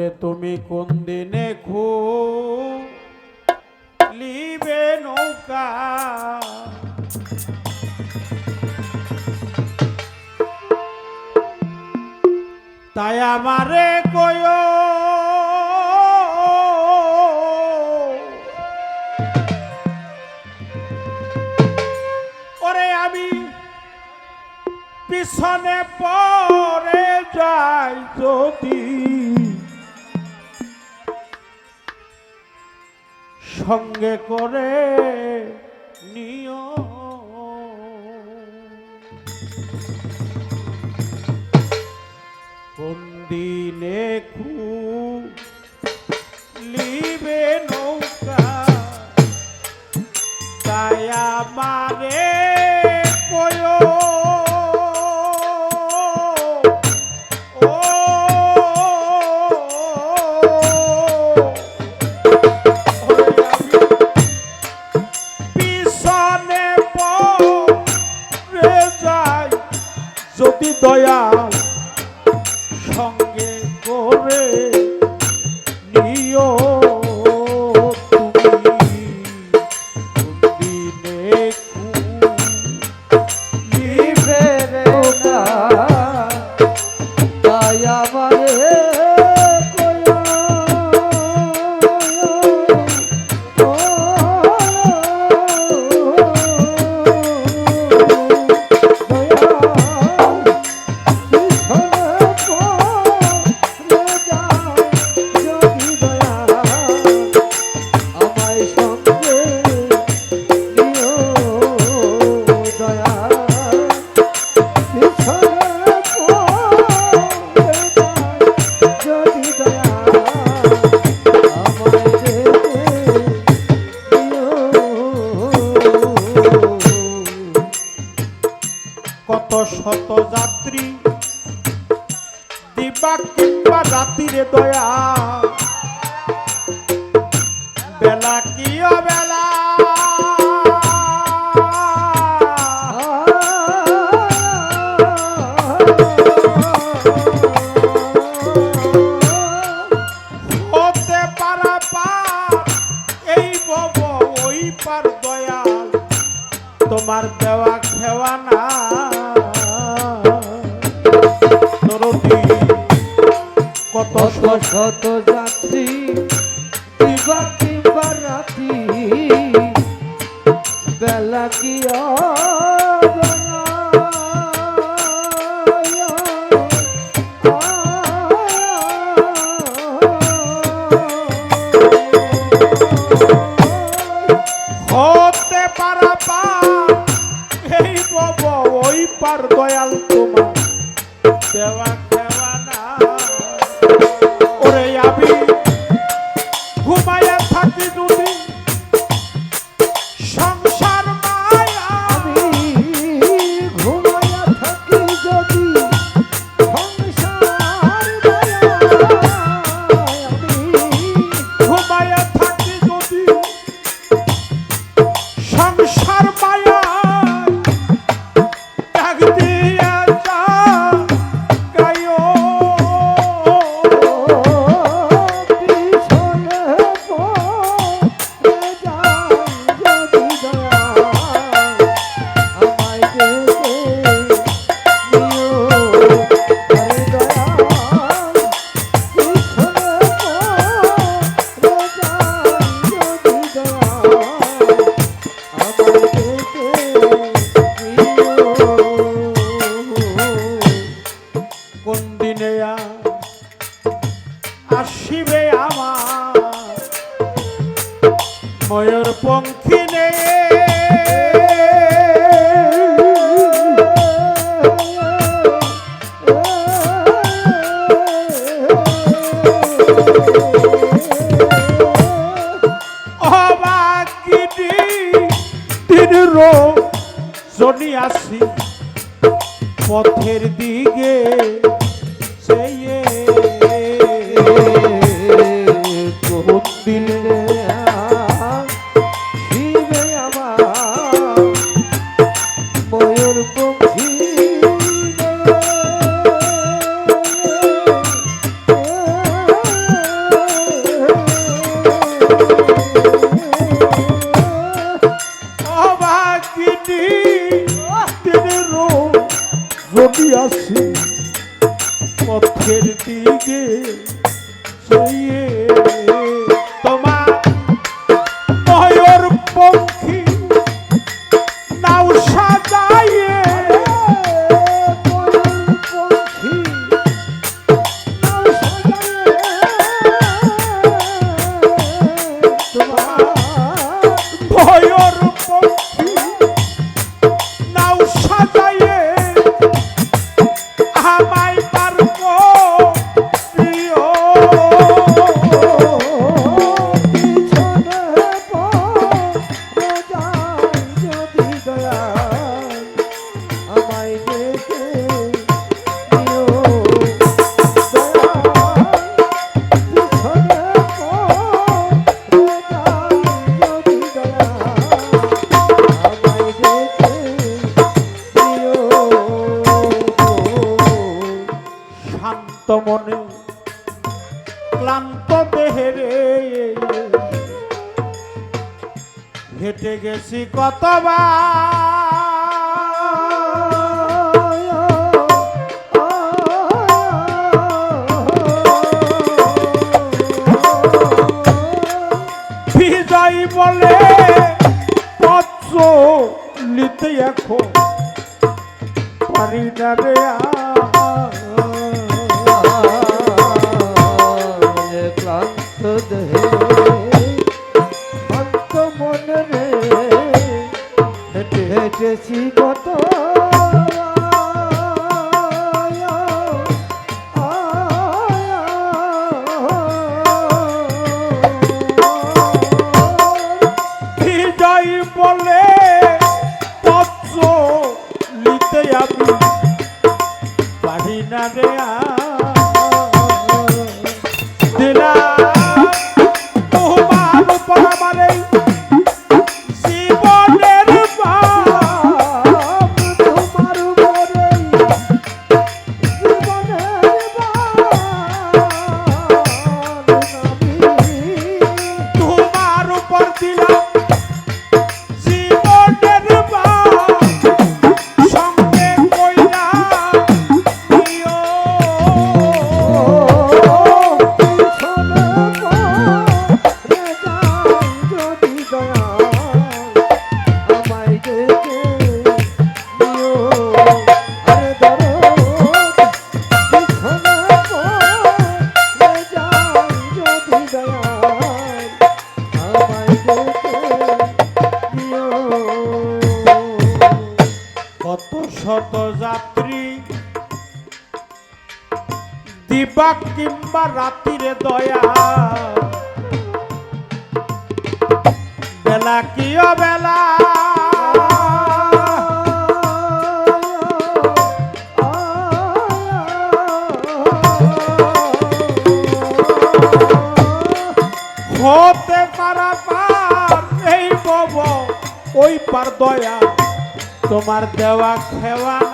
ওরে তুমি কোন দিনে খু লিবে নৌকা? তাই আমারে কয়। ওরে আমি পিছনে পরে যাই যদি সঙ্গে করে নিও। কোন দিনে লিবে দয়াল সঙ্গে করে নিও। কত শত যাত্রী। দিবা কিংবা রাতিরে দয়া। বেলা কি বেলা হতে কত শত যাত্রী দিবা কিংবা রাতি বেলা কি হতে পারা পার এই দয়াল তোমার। দেওয়া দিকে চেয়ে দেহেরে হেঁটে গেছি কতবার বিজয় বলে পত্র নিতে এখন পারি না রে আর। হেঁটে দিবা কিংবা রাতিরে দয়া। বেলা কি বেলা? হতে পারা পার এই বব, ওই পার দয়া। তোমার দেওয়া খেওয়া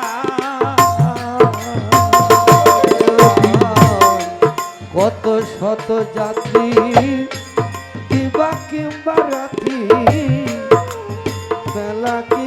কত শত যাত্রী দিবা কিংবা রাত্রি বেলা কি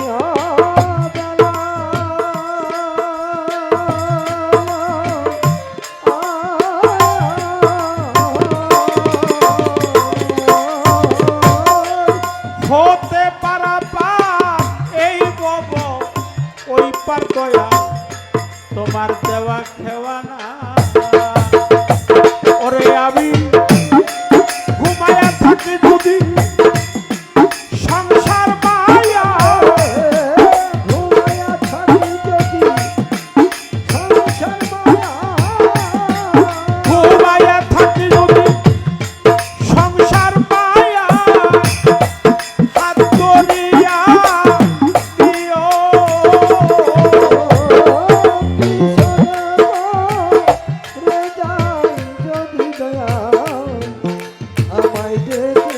তোমার দেওয়া খেওয়া না ওরে আমি ঘুমায়া থাকি যদি পাইতে